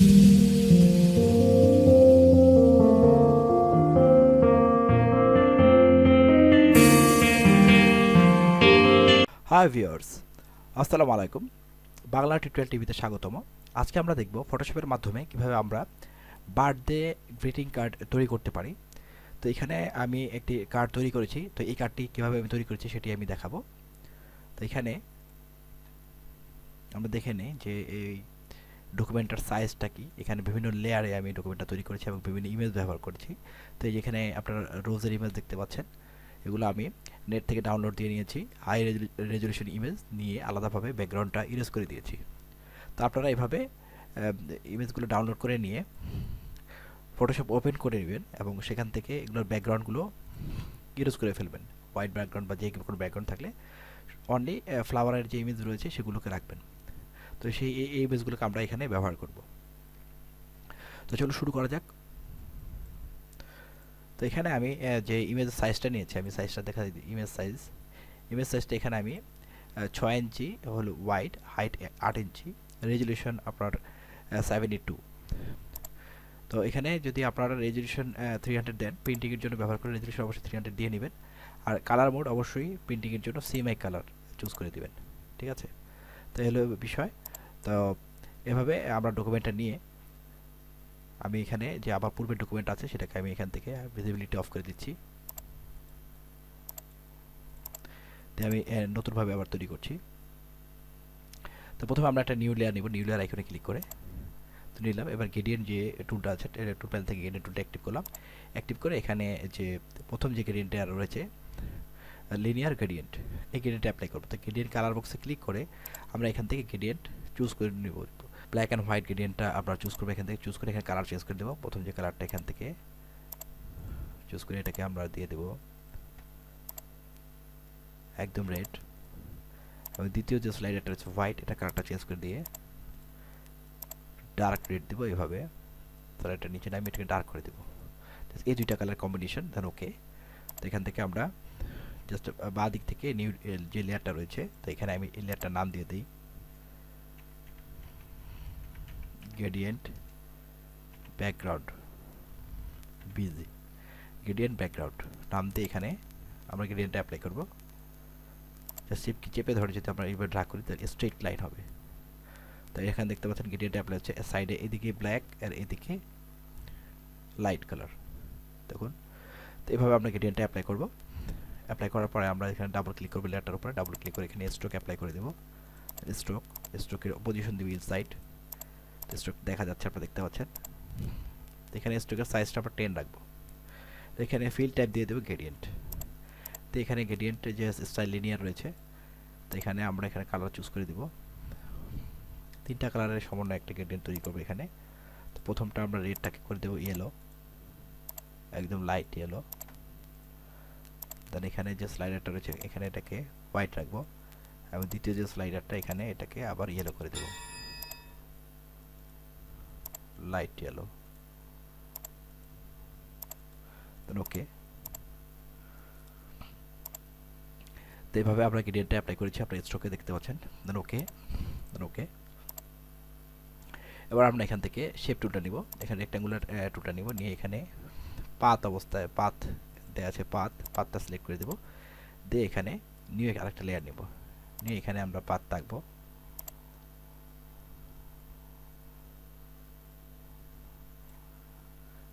Hi viewers আসসালামু আলাইকুম। Bangla tutorial টিভিতে স্বাগতম। আজকে আমরা দেখব ফটোশপের মাধ্যমে কীভাবে আমরা বার্থডে গ্রিটিং কার্ড তৈরি করতে পারি। তো এখানে আমি একটি কার্ড তৈরি করেছি। তো এই কার্ডটি কীভাবে আমি তৈরি করেছি সেটি আমি দেখাবো। তো এখানে আমরা দেখে নিই যে এই ডকুমেন্টার সাইজটা কি? এখানে বিভিন্ন লেয়ারে আমি ডকুমেন্টটা তৈরি করেছি এবং বিভিন্ন ইমেজ ব্যবহার করেছি। তো এই যেখানে আপনারা রোজের ইমেজ দেখতে পাচ্ছেন, এগুলো আমি নেট থেকে ডাউনলোড দিয়ে নিয়েছি। হাই রেজলিউশন ইমেজ নিয়ে আলাদাভাবে ব্যাকগ্রাউন্ডটা ইরেজ করে দিয়েছি। তো আপনারা এভাবে ইমেজগুলো ডাউনলোড করে নিয়ে ফটোশপ ওপেন করে নেবেন এবং সেখান থেকে এগুলোর ব্যাকগ্রাউন্ডগুলো ইরেজ করে ফেলবেন। হোয়াইট ব্যাকগ্রাউন্ড বা যে কোনো ব্যাকগ্রাউন্ড থাকলে অনলি ফ্লাওয়ারের যে ইমেজ রয়েছে সেগুলোকে রাখবেন। তো সেই এই ইমেজগুলোকে আমরা এখানে ব্যবহার করব। তো চলো শুরু করা যাক। তো এখানে আমি যে ইমেজ সাইজটা নিয়েছি, আমি সাইজটা দেখা ইমেজ সাইজ ইমেজ সাইজটা এখানে আমি ছয় ইঞ্চি হলো ওয়াইড হাইট আট ইঞ্চি রেজলিউশন আপনার সেভেন্টি টু তো এখানে যদি আপনারা রেজলিউশন থ্রি হান্ড্রেড দেন প্রিন্টিংয়ের জন্য ব্যবহার করে রেজলিউশন অবশ্যই থ্রি হান্ড্রেড দিয়ে নেবেন। আর কালার মোড অবশ্যই প্রিন্টিংয়ের জন্য সিএমআই কালার চুজ করে দিবেন। ঠিক আছে? তো হলো বিষয়। তো এভাবে আমরা ডকুমেন্টটা নিয়ে আমি এখানে যে আবার পূর্বের ডকুমেন্ট আছে সেটাকে আমি এখান থেকে ভিজিবিলিটি অফ করে দিচ্ছি। দিয়ে আমি নতুনভাবে আবার তৈরি করছি। তো প্রথমে আমরা একটা নিউ লেয়ার নিব নিউ লেয়ার আইকনে ক্লিক করে। তো নিলাম, এবার গেডিয়েন্ট যে টুলটা আছে টুল প্যানেল থেকে গেডিয়েন্ট টুলটা অ্যাক্টিভ করলাম। অ্যাক্টিভ করে এখানে যে প্রথম যে গেডিয়েন্টটা রয়েছে লিনিয়ার গ্রেডিয়েন্ট এই গ্রেডিয়েন্ট অ্যাপ্লাই করব। তো গ্রেডিয়েন্ট কালার বক্সে ক্লিক করে আমরা এখান থেকে গ্রেডিয়েন্ট চুজ করে নেব ব্ল্যাক অ্যান্ড হোয়াইট গ্রেডিয়েন্টটা আপনারা চুজ করবেন এখান থেকে চুজ করে এখানে কালার চেঞ্জ করে দেবো। প্রথম যে কালারটা এখান থেকে চুজ করে এটাকে আমরা দিয়ে দেব। একদম রেড এবং দ্বিতীয় যে স্লাইডারটা হচ্ছে হোয়াইট এটা কালারটা চেঞ্জ করে দিয়ে ডার্ক রেড দেবো এভাবে। তাহলে এটা নিচে নামিয়ে এটাকে ডার্ক করে দেবো। এই দুইটা কালার কম্বিনেশন দেন ওকে তো এখান থেকে আমরা জাস্ট বাঁ দিক থেকে নিউ যে লেয়ারটা রয়েছে, তো এখানে আমি এই লেয়ারটার নাম দিয়ে দিই। Gradient background BG gradient background দিয়ে এখানে আমরা গ্রেডিয়েন্টটা অ্যাপ্লাই করব। জাস্ট শিপ কি চেপে ধরে যদি আমরা এইভাবে ড্রা করি, তাহলে স্ট্রেট লাইন হবে। তো এখানে দেখতে পাচ্ছেন গ্রেডিয়েন্ট অ্যাপ্লাই হচ্ছে সাইডে এদিকে ব্ল্যাক আর এদিকে লাইট কালার দেখুন, তো এইভাবে আমরা গ্রেডিয়েন্টটা অ্যাপ্লাই করব। অ্যাপ্লাই করার পরে আমরা এখানে ডাবল ক্লিক করব লেটার উপরে ডাবল ক্লিক করে এখানে স্ট্রোক অ্যাপ্লাই করে দেবো। স্ট্রোক স্ট্রোকের পজিশন দিব ইনসাইড স্ট্রোক দেখা যাচ্ছে, আপনারা দেখতে পাচ্ছেন। এখানে স্ট্রোকের সাইজটা আমরা টেন রাখব। এখানে ফিল টাইপ দিয়ে দেবো গ্রেডিয়েন্ট তো এখানে গ্রেডিয়েন্টের যে স্টাইল লিনিয়ার রয়েছে, তো এখানে আমরা এখানে কালার চুজ করে দিব। তিনটা কালারের সমন্বয় একটা গ্রেডিয়েন্ট তৈরি করব এখানে। তো প্রথমটা আমরা রেডটাকে করে দেবো ইয়েলো একদম লাইট ইয়েলো দেন এখানে যে স্লাইডারটা রয়েছে, এখানে এটাকে হোয়াইট রাখব। এবং দ্বিতীয় যে স্লাইডারটা এখানে এটাকে আবার ইয়েলো করে দেবো। লাইট ইয়েলো দেন ওকে তো এইভাবে আমরা গ্রেডিয়েন্টটা অ্যাপ্লাই করেছি? আপনার স্ট্রোকে দেখতে পাচ্ছেন। দেন ওকে দেন ওকে এবার আমরা এখান থেকে শেপ টুলটা নিব। এখানে রেক্ট্যাঙ্গুলার টুলটা নিব। নিয়ে এখানে পাত অবস্থায় পাত দেওয়া আছে পাত পাতটা সিলেক্ট করে দেব। দিয়ে এখানে নিউ আরেকটা লেয়ার নেব। নিয়ে এখানে আমরা পাত থাকব।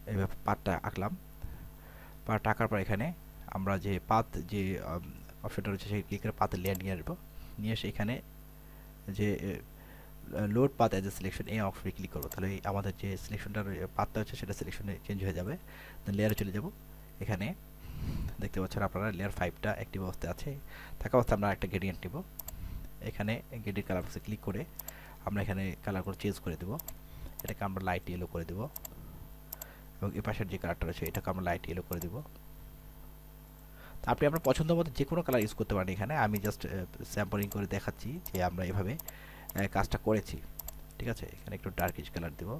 এইভাবে পাতটা আঁকলাম। পাতটা আঁকার পর এখানে আমরা যে পাত, যে অপশনটা রয়েছে, সেই ক্লিক করে পাতের লেয়ার নিয়ে আসব। নিয়ে এসে এখানে যে লোড পাত অ্যাজ এ সিলেকশন এই অপশনে ক্লিক করব। তাহলে আমাদের যে সিলেকশনটা পাতটা হচ্ছে, সেটা সিলেকশনে চেঞ্জ হয়ে যাবে। লেয়ারে চলে যাব। এখানে দেখতে পাচ্ছেন আপনারা লেয়ার ফাইভটা অ্যাক্টিভ অবস্থায় আছে। থাকা অবস্থায় আমরা একটা গ্রেডিয়েন্ট নেব। এখানে গ্রেডিয়েন্ট কালার বক্সে ক্লিক করে আমরা এখানে কালার করে চেঞ্জ করে দেবো। এটাকে আমরা লাইট ইয়েলো করে দেবো। এবং এ পাশের যে কালারটা রয়েছে, এটাকে আমরা লাইট ইয়েলো করে দেবো। আপনি আপনার পছন্দ মতো যে কোনো কালার ইউজ করতে পারেন এখানে। আমি জাস্ট স্যাম্পলিং করে দেখাচ্ছি যে আমরা এভাবে কাজটা করেছি। ঠিক আছে? এখানে একটু ডার্কিশ কালার দেব।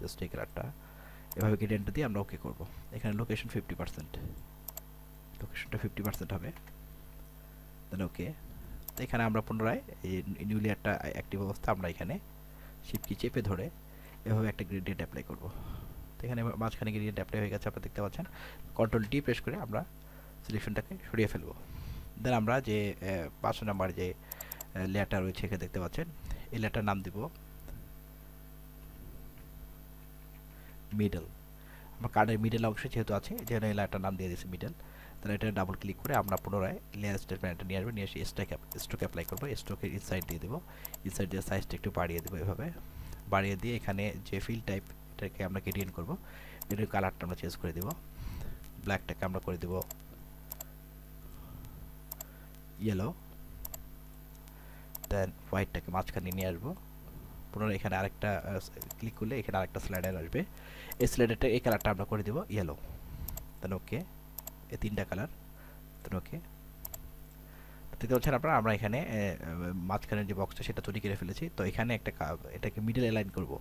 জাস্ট এই কালারটা এভাবে গ্রেডিয়েন্ট দিয়ে আমরা ওকে করব। এখানে লোকেশন ফিফটি পার্সেন্ট লোকেশনটা ফিফটি পার্সেন্ট হবে। দেন ওকে এখানে আমরা পুনরায় এই নিউ লেয়ারটা অ্যাক্টিভ অবস্থা আমরা এখানে শিপ কি চেপে ধরে এভাবে একটা গ্রেডিয়েন্ট অ্যাপ্লাই করব। তো এখানে মাঝখানে গ্রেডিয়েন্ট অ্যাপ্লাই হয়ে গেছে, আপনারা দেখতে পাচ্ছেন। কন্ট্রোল ডি প্রেস করে আমরা সিলেকশনটাকে সরিয়ে ফেলব। দেন আমরা যে পাঁচশো নাম্বার যে লেয়ারটা রয়েছে, এখানে দেখতে পাচ্ছেন, এই লেয়ারটার নাম দিব মিডল আমার কার্ডের মিডল অংশে যেহেতু আছে জন্য এই লেয়ারটার নাম দিয়ে দিয়েছি মিডল তাহলে এটা ডাবল ক্লিক করে আমরা পুনরায় লেয়ার স্টেটমেন্টটা নিয়ে আসব, নিয়ে এসে স্টক স্ট্রোক অ্যাপ্লাই করব স্ট্রোকের ইনসাইড দিয়ে দেবো। ইনসাইড দিয়ে সাইজটা একটু বাড়িয়ে দেবো এভাবে। বাড়িয়ে দিয়ে এখানে যে ফিল টাইপ এটাকে আমরা গ্রেডিয়েন্ট করব এটার কালারটা আমরা চেঞ্জ করে দেবো। ব্ল্যাকটাকে আমরা করে দেবো। ইয়েলো দেন হোয়াইটটাকে মাঝখানে নিয়ে আসব। পুনরায় এখানে আরেকটা ক্লিক করলে এখানে আরেকটা স্লাইডার আসবে। এই স্লাইডারটা এই কালারটা আমরা করে দেবো ইয়েলো দেন ওকে এই তিনটা কালার। ওকে। দেখতে পাচ্ছেন আপনারা, আমরা এখানে মাঝখানের যে বক্সটা সেটা তৈরি করে ফেলেছি। তো এখানে একটা এটাকে মিডল অ্যালাইন করব।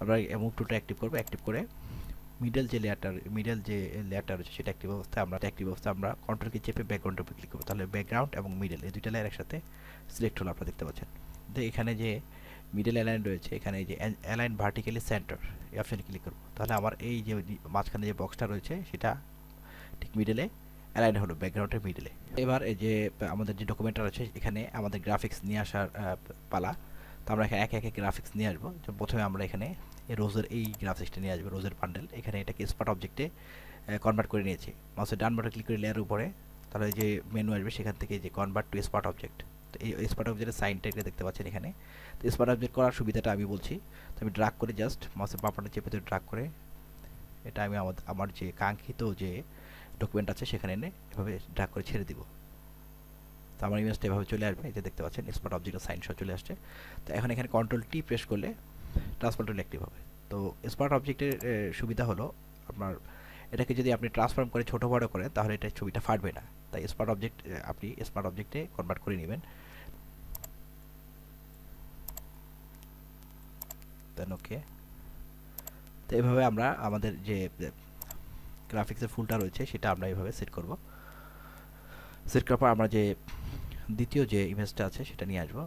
আমরা মুভ টুটা অ্যাক্টিভ করব। অ্যাক্টিভ করে মিডল যে লেয়ারটা মিডল যে লেয়ারটা রয়েছে, সেটা অ্যাক্টিভ অবস্থায় আমরা অ্যাক্টিভ অবস্থায় আমরা কন্ট্রোলকে চেপে ব্যাকগ্রাউন্ডের উপর ক্লিক করব। তাহলে ব্যাকগ্রাউন্ড এবং মিডল এই দুইটা লেয়ার একসাথে সিলেক্ট হলো আপনারা দেখতে পাচ্ছেন। তো এখানে যে মিডল অ্যালাইন রয়েছে, এখানে যে অ্যালাইন ভার্টিক্যালি সেন্টার এই অপশানে ক্লিক করব। তাহলে আমার এই যে মাঝখানে যে বক্সটা রয়েছে, সেটা ঠিক মিডলে অ্যালাইন হলো ব্যাকগ্রাউন্ডের মিডলে এবার এই যে, আমাদের যে ডকুমেন্টটা আছে এখানে আমাদের গ্রাফিক্স নিয়ে আসার পালা। তো আমরা এখানে একে একে গ্রাফিক্স নিয়ে আসব। প্রথমে আমরা এখানে রোজের এই গ্রাফিক্সটা নিয়ে আসব রোজের বান্ডেল এখানে এটাকে স্পট অবজেক্টে কনভার্ট করে নিয়েছি। মাউসের ডান বাটন ক্লিক করে লেয়ার উপরে, তাহলে যে মেনু আসবে, সেখান থেকে যে কনভার্ট টু স্পট অবজেক্ট তো এই স্পট অবজেক্টের সাইনটা এটা দেখতে পাচ্ছেন এখানে। তো স্পট অবজেক্ট করার সুবিধাটা আমি বলছি। তো আমি ড্রাগ করে জাস্ট মাউসের বাপাটা চেপে ধরে ড্রাগ করে, এটা আমি আমার আমার যে কাঙ্ক্ষিত যে ডকুমেন্ট আছে, সেখানে এনে এভাবে ড্রাগ করে ছেড়ে দিব। তো আমার ইমেজটা এভাবে চলে আসবে যে দেখতে পাচ্ছেন স্পট অবজেক্টের সাইন সহ চলে আসছে। তো এখন এখানে কন্ট্রোল টি প্রেস করলে ট্রান্সফার অ্যাক্টিভ হবে। তো স্মার্ট অবজেক্টের সুবিধা হলো আপনার, এটাকে যদি আপনি ট্রান্সফর্ম করে ছোটো বড়ো করেন, তাহলে এটা ছবিটা ফাটবে না। তাই স্মার্ট অবজেক্ট আপনি স্মার্ট অবজেক্টে কনভার্ট করে নেবেন। দেন ওকে তো এভাবে আমরা আমাদের যে গ্রাফিক্সের ফুলটা রয়েছে, সেটা আমরা এভাবে সেট করব। সেট করার পর আমরা যে দ্বিতীয় যে ইমেজটা আছে, সেটা নিয়ে আসব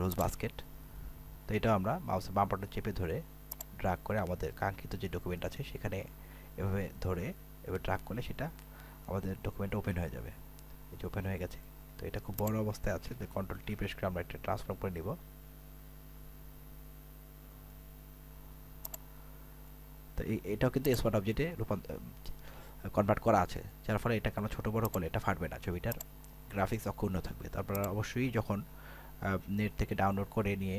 রোজ বাস্কেট তো এটা আমরা মাউসের বাম চেপে ধরে ড্রাগ করে আমাদের কাঙ্ক্ষিত যে ডকুমেন্ট আছে, সেখানে এভাবে ধরে, এভাবে ড্রাগ করলে সেটা আমাদের ডকুমেন্ট ওপেন হয়ে যাবে। এই যে ওপেন হয়ে গেছে। তো এটা খুব বড় অবস্থায় আছে, তো কন্ট্রোল টি প্রেস করে আমরা একটা ট্রান্সফার করে নিব। তো এটাও কিন্তু স্মার্ট অবজেক্টে রূপান্তর কনভার্ট করা আছে। যার ফলে এটাকে আমরা ছোটো বড়ো করলে এটা ফাটবে না। ছবিটার গ্রাফিক্স অক্ষুণ্ণ থাকবে। তারপর অবশ্যই যখন নেট থেকে ডাউনলোড করে নিয়ে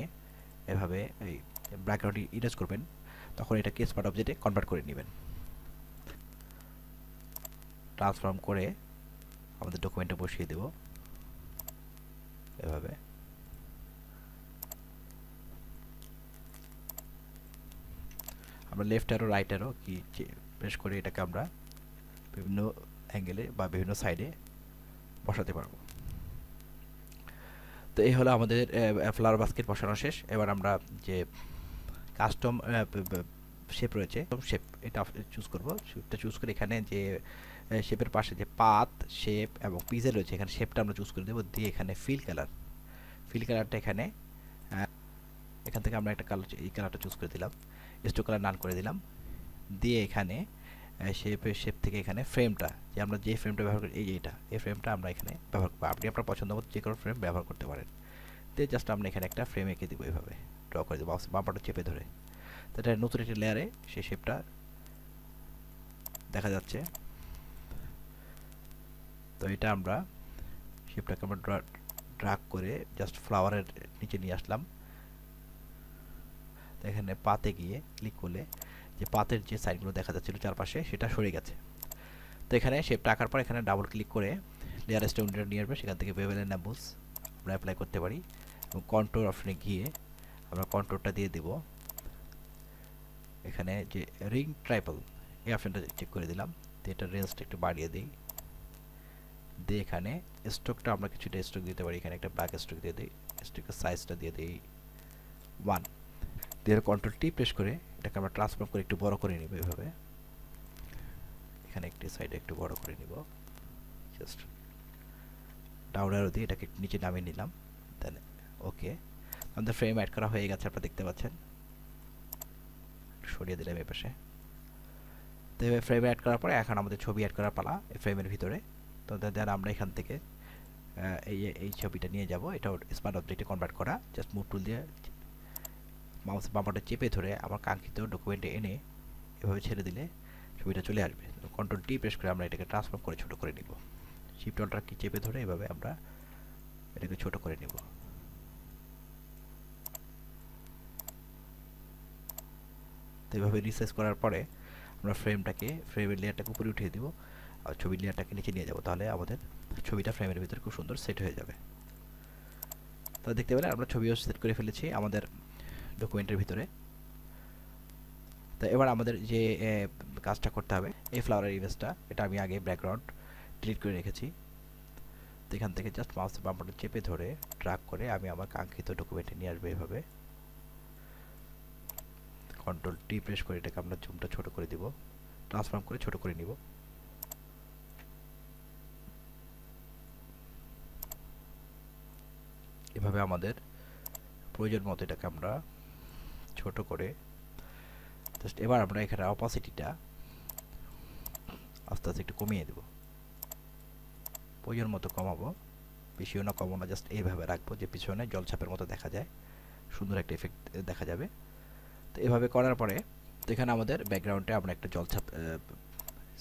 এভাবে এই ব্যাকগ্রাউন্ড ইরেজ করবেন, তখন এটাকে স্মার্ট অবজেক্টে কনভার্ট করে নেবেন। ট্রান্সফর্ম করে আমাদের ডকুমেন্টে বসিয়ে দেব। এভাবে। আমরা left arrow right arrow key press করে এটাকে আমরা বিভিন্ন অ্যাঙ্গেলে বা বিভিন্ন সাইডে বসাতে পারব। তো এই হলো আমাদের ফ্লাওয়ার বাস্কেট বসানো শেষ। এবার আমরা যে কাস্টম শেপ রয়েছে শেপ এটা চুজ করব। শেপটা চুজ করে এখানে যে শেপের পাশে যে পাত শেপ এবং পিজে রয়েছে, এখানে শেপটা আমরা চুজ করে দেবো। দিয়ে এখানে ফিল কালার ফিল কালারটা এখানে এখান থেকে আমরা একটা কালার এই কালারটা চুজ করে দিলাম। স্টো কালার নান করে দিলাম। দিয়ে এখানে শেপের শেপ থেকে এখানে ফ্রেমটা যে আমরা যে ফ্রেমটা ব্যবহার করি, এই যে এটা এই ফ্রেমটা আমরা এখানে ব্যবহার করব। আপনি আপনার পছন্দ মতো যে কোনো ফ্রেম ব্যবহার করতে পারেন। দিয়ে জাস্ট আমরা এখানে একটা ফ্রেম এঁকে দেবো এইভাবে। ড্র করে দেবো বাম্পারটা চেপে ধরে। তো এটা নতুন একটি লেয়ারে সেই শেপটা দেখা যাচ্ছে। তো এটা আমরা শেপটাকে আমরা ড্রাগ করে জাস্ট ফ্লাওয়ারের নিচে নিয়ে আসলাম। তো এখানে পাতে গিয়ে ক্লিক করলে যে পাতের যে সাইডগুলো দেখা যাচ্ছিল চারপাশে, সেটা সরে গেছে। তো এখানে শেপটা আঁকার পর এখানে ডাবল ক্লিক করে লেয়ার স্টোনটা নিয়ে আসবে, সেখান থেকে বেবেলের নাম্বুস আমরা অ্যাপ্লাই করতে পারি। এবং কন্ট্রোল অপশনে গিয়ে আমরা কন্ট্রোলটা দিয়ে দেব। এখানে যে রিং ট্রাইপল এই অপশনটা চেক করে দিলাম। তো এটা রেঞ্জটা একটু বাড়িয়ে দিই। দিয়ে এখানে স্ট্রোকটা আমরা কিছুটা স্ট্রোক দিতে পারি। এখানে একটা ব্ল্যাক স্ট্রোক দিয়ে দিই। স্ট্রোকের সাইজটা দিয়ে দিই। ওয়ান দিয়ে কন্ট্রোল টি প্রেস করে এটাকে আমরা ট্রান্সফর্ম করে একটু বড় করে নিব এভাবে। এখানে একটি সাইডে একটু বড় করে নিব। জাস্ট ডাউন অ্যারো দিয়ে এটাকে নিচে নামিয়ে নিলাম। দেন ওকে আমাদের ফ্রেম অ্যাড করা হয়ে গেছে, আপনারা দেখতে পাচ্ছেন। সরিয়ে দিলাম এই পাশে। তো এবার ফ্রেম অ্যাড করার পরে এখন আমাদের ছবি অ্যাড করার পালা এই ফ্রেমের ভিতরে। তো দেন আমরা এখান থেকে এই এই ছবিটা নিয়ে যাব। এটা স্মার্ট অবজেক্টে কনভার্ট করা। জাস্ট মুভ টুল দিয়ে মাউস বাম্পারটা চেপে ধরে আমার কাঙ্ক্ষিত ডকুমেন্টে এনে এভাবে ছেড়ে দিলে ছবিটা চলে আসবে। কন্ট্রোল টি প্রেস করে আমরা এটাকে ট্রান্সফর্ম করে ছোটো করে নিব। শিফট অল্টার কি চেপে ধরে এভাবে আমরা এটাকে ছোট করে নিব। তো এভাবে রিসাইজ করার পরে আমরা ফ্রেমটাকে ফ্রেমের লেয়ারটাকে উপরে উঠিয়ে দিব আর ছবির লেয়ারটাকে নিচে নিয়ে যাব। তাহলে আমাদের ছবিটা ফ্রেমের ভিতরে খুব সুন্দর সেট হয়ে যাবে। তো দেখতে পেলে আমরা ছবিও সেট করে ফেলেছি। আমাদের ডকুমেন্টের ভিতরে। তো এবার আমাদের যে কাজটা করতে হবে, এই ফ্লাওয়ারের ইমেজটা এটা আমি আগে ব্যাকগ্রাউন্ড ডিলিট করে রেখেছি। তো এখান থেকে জাস্ট মাউস বাম্পারটা চেপে ধরে ড্রাগ করে আমি আমার কাঙ্ক্ষিত ডকুমেন্টে নিয়ে আসব এভাবে। কন্ট্রোল টি প্রেস করে এটাকে আমরা জুমটা ছোট করে দিব ট্রান্সফর্ম করে ছোট করে নিব। এভাবে আমাদের প্রয়োজন মতো এটাকে আমরা ছোট করে। জাস্ট এবার আমরা এখানে অপাসিটিটা আস্তে আস্তে একটু কমিয়ে দেব। প্রয়োজন মতো কমাবো, বেশিও না কমাবো না জাস্ট এইভাবে রাখব যে পিছনে জলছাপের মতো দেখা যায়। সুন্দর একটা এফেক্ট দেখা যাবে। তো এভাবে করার পরে, তো এখানে আমাদের ব্যাকগ্রাউন্ডে আমরা একটা জলছাপ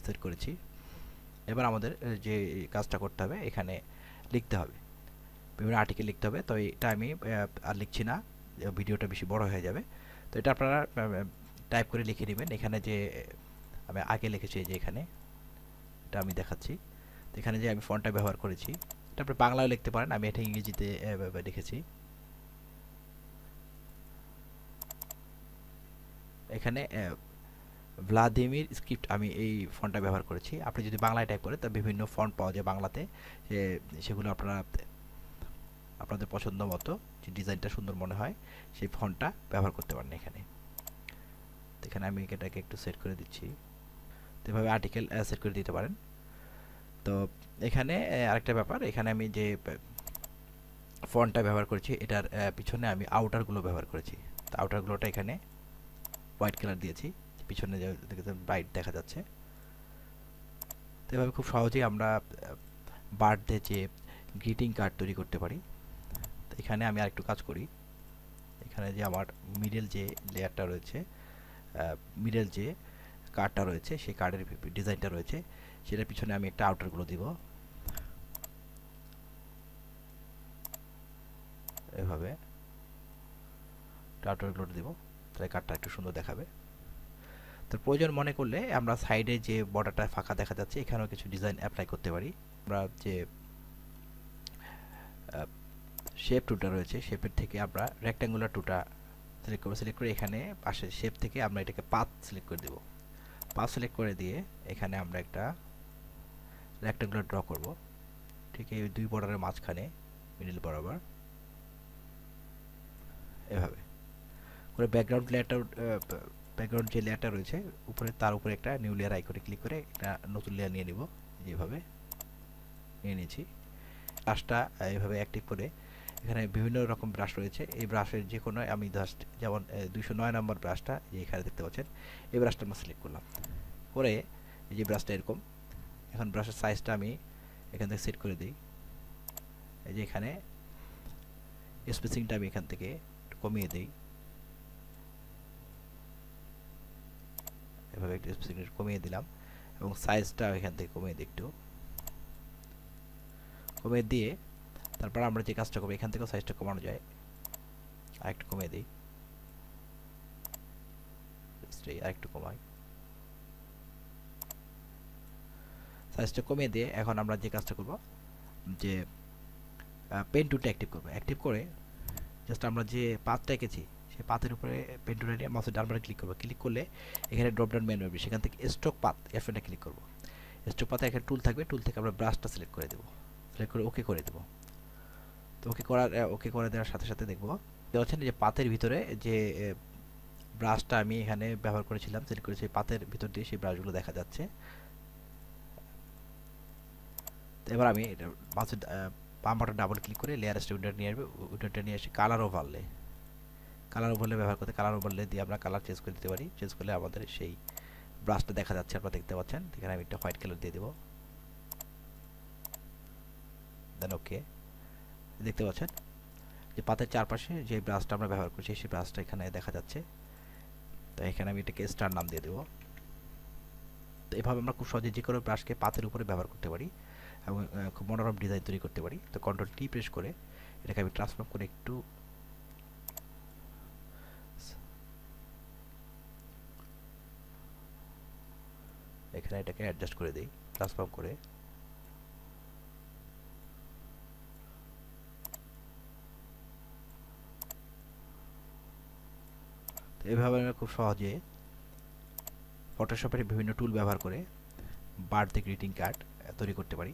সেট করেছি। এবার আমাদের যে কাজটা করতে হবে, এখানে লিখতে হবে। বিভিন্ন আর্টিকেল লিখতে হবে। তো এটা আমি আর লিখছি না ভিডিওটা বেশি বড় হয়ে যাবে। এটা আপনারা টাইপ করে লিখে নেবেন। এখানে যে, আমি আগে লিখেছি যে এখানে, এটা আমি দেখাচ্ছি। তো এখানে যে আমি ফোনটা ব্যবহার করেছি, এটা আপনি বাংলায় লিখতে পারেন। আমি এটা ইংরেজিতে লিখেছি। এখানে ভ্লাদিমির স্ক্রিপ্ট আমি এই ফন্টটা ব্যবহার করেছি। আপনি যদি বাংলায় টাইপ করেন, তা বিভিন্ন ফন্ট পাওয়া যায় বাংলাতে। সেগুলো আপনারা আপনাদের পছন্দ মতো যে ডিজাইনটা সুন্দর মনে হয়, সেই ফন্টটা ব্যবহার করতে পারেন এখানে। তো এখানে আমি এটাকে একটু সেট করে দিচ্ছি। তো এভাবে আর্টিকেল সেট করে দিতে পারেন। তো এখানে আরেকটা ব্যাপার, এখানে আমি যে ফন্টটা ব্যবহার করেছি, এটার পিছনে আমি আউটারগুলো ব্যবহার করেছি। তো আউটারগুলোটা এখানে হোয়াইট কালার দিয়েছি। পিছনে যে ব্রাইট দেখা যাচ্ছে। তো এভাবে খুব সহজেই আমরা বার্থডে যে গ্রিটিং কার্ড তৈরি করতে পারি। এখানে আমি আরেকটু কাজ করি। এখানে যে আমার মিডল যে লেয়ারটা রয়েছে মিডল যে কার্ডটা রয়েছে, সেই কার্ডের ডিজাইনটা রয়েছে, সেটার পিছনে আমি একটা আউটারগুলো দিব। এভাবে আউটারগুলো দিব, তাহলে কার্ডটা একটু সুন্দর দেখাবে। তো প্রয়োজন মনে করলে আমরা সাইডে যে বর্ডারটা ফাঁকা দেখা যাচ্ছে, এখানেও কিছু ডিজাইন অ্যাপ্লাই করতে পারি। আমরা যে শেপ টুটা রয়েছে শেপের থেকে আমরা রেক্ট্যাঙ্গুলার টুটা সিলেক্ট করব। সিলেক্ট করে এখানে পাশে শেপ থেকে আমরা এটাকে পাথ সিলেক্ট করে দেব। পাথ সিলেক্ট করে দিয়ে এখানে আমরা একটা রেক্ট্যাঙ্গুলার ড্র করব। ঠিক এই দুই বর্ডারের মাঝখানে মিডিল বরাবর। এভাবে। করে ব্যাকগ্রাউন্ড লেয়ারটা ব্যাকগ্রাউন্ড যে লেয়ারটা রয়েছে, উপরে তার উপরে একটা নিউ লেয়ার আইকনে ক্লিক করে একটা নতুন লেয়ার নিয়ে নিব। যেভাবে নিয়ে নিয়েছি। ব্রাশটা এইভাবে অ্যাক্টিভ করে এখানে বিভিন্ন রকম ব্রাশ রয়েছে। এই ব্রাশের যে কোনো, আমি জাস্ট যেমন দুইশো নয় নম্বর ব্রাশটা যে এখানে দেখতে পাচ্ছেন, এই ব্রাশটা আমরা সিলেক্ট করলাম। করে এই যে ব্রাশটা এরকম, এখন ব্রাশের সাইজটা আমি এখান থেকে সেট করে দিই। এই যে এখানে স্পেসিংটা আমি এখান থেকে কমিয়ে দিই। এভাবে একটু স্পেসিং কমিয়ে দিলাম এবং সাইজটা এখান থেকে কমিয়ে দিই একটু। কমিয়ে দিয়ে তারপর আমরা যে কাজটা করব, এখান থেকেও সাইজটা কমানো যায়। আর একটু কমিয়ে দিই। আর একটু কমাই। সাইজটা কমিয়ে দিয়ে এখন আমরা যে কাজটা করব, যে পেন টুলটা অ্যাক্টিভ করব। অ্যাক্টিভ করে জাস্ট আমরা যে পাতটা এঁকেছি, সেই পাতের উপরে পেন টুলটা নিয়ে মাউসের ডান ক্লিক করব। ক্লিক করলে এখানে ড্রপ ডাউন মেনু হবে সেখান থেকে স্ট্রোক পাত এফএনটা ক্লিক করব। স্ট্রোক পাতে এখানে টুল থাকবে। টুল থেকে আমরা ব্রাশটা সিলেক্ট করে দেবো। সিলেক্ট করে ওকে করে দেবো। ওকে করার ওকে করে দেওয়ার সাথে সাথে দেখব। হচ্ছেন যে পাতের ভিতরে যে ব্রাশটা আমি এখানে ব্যবহার করেছিলাম সিলেক্ট করে সেই পাতের ভিতর দিয়ে সেই ব্রাশগুলো দেখা যাচ্ছে। এবার আমি এটা মাছের বাটন ডাবল ক্লিক করে লেয়ার স্টে উইন্ডোটা নিয়ে আসবে। উইন্ডোটা নিয়ে এসে কালার ওভারলে কালার ওভারলে ব্যবহার করতে কালার ওভারলে দিয়ে আমরা কালার চেঞ্জ করে দিতে পারি। চেঞ্জ করলে আমাদের সেই ব্রাশটা দেখা যাচ্ছে, আপনারা দেখতে পাচ্ছেন। এখানে আমি একটা হোয়াইট কালার দিয়ে দেবো। দেন ওকে দেখতে পাচ্ছেন যে পাতের চারপাশে যে ব্রাশটা আমরা ব্যবহার করছি, সেই ব্রাশটা এখানে দেখা যাচ্ছে। তো এখানে আমি এটাকে স্টার নাম দিয়ে দেবো। তো এভাবে আমরা খুব সহজে যে কোনো ব্রাশকে পাতের উপরে ব্যবহার করতে পারি এবং খুব মনোরম ডিজাইন তৈরি করতে পারি। তো কন্ট্রোল টি প্রেস করে এটাকে আমি ট্রান্সফর্ম করে একটু এখানে এটাকে অ্যাডজাস্ট করে দিই, ট্রান্সফর্ম করে। এভাবে আমরা খুব সহজে ফটোশপের বিভিন্ন টুল ব্যবহার করে বার্থডে গ্রিটিং কার্ড তৈরি করতে পারি।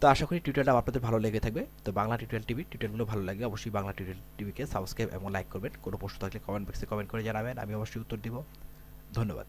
তো আশা করি টিউটোরিয়ালটা আপনাদের ভালো লেগে থাকবে। তো বাংলা টিউটোরিয়াল টিভি টিউটোরিয়ালগুলো ভালো লাগে অবশ্যই বাংলা টিউটোরিয়াল টিভিকে সাবস্ক্রাইব এবং লাইক করবেন। কোনো প্রশ্ন থাকলে কমেন্ট বক্সে কমেন্ট করে জানাবেন। আমি অবশ্যই উত্তর দিব। ধন্যবাদ।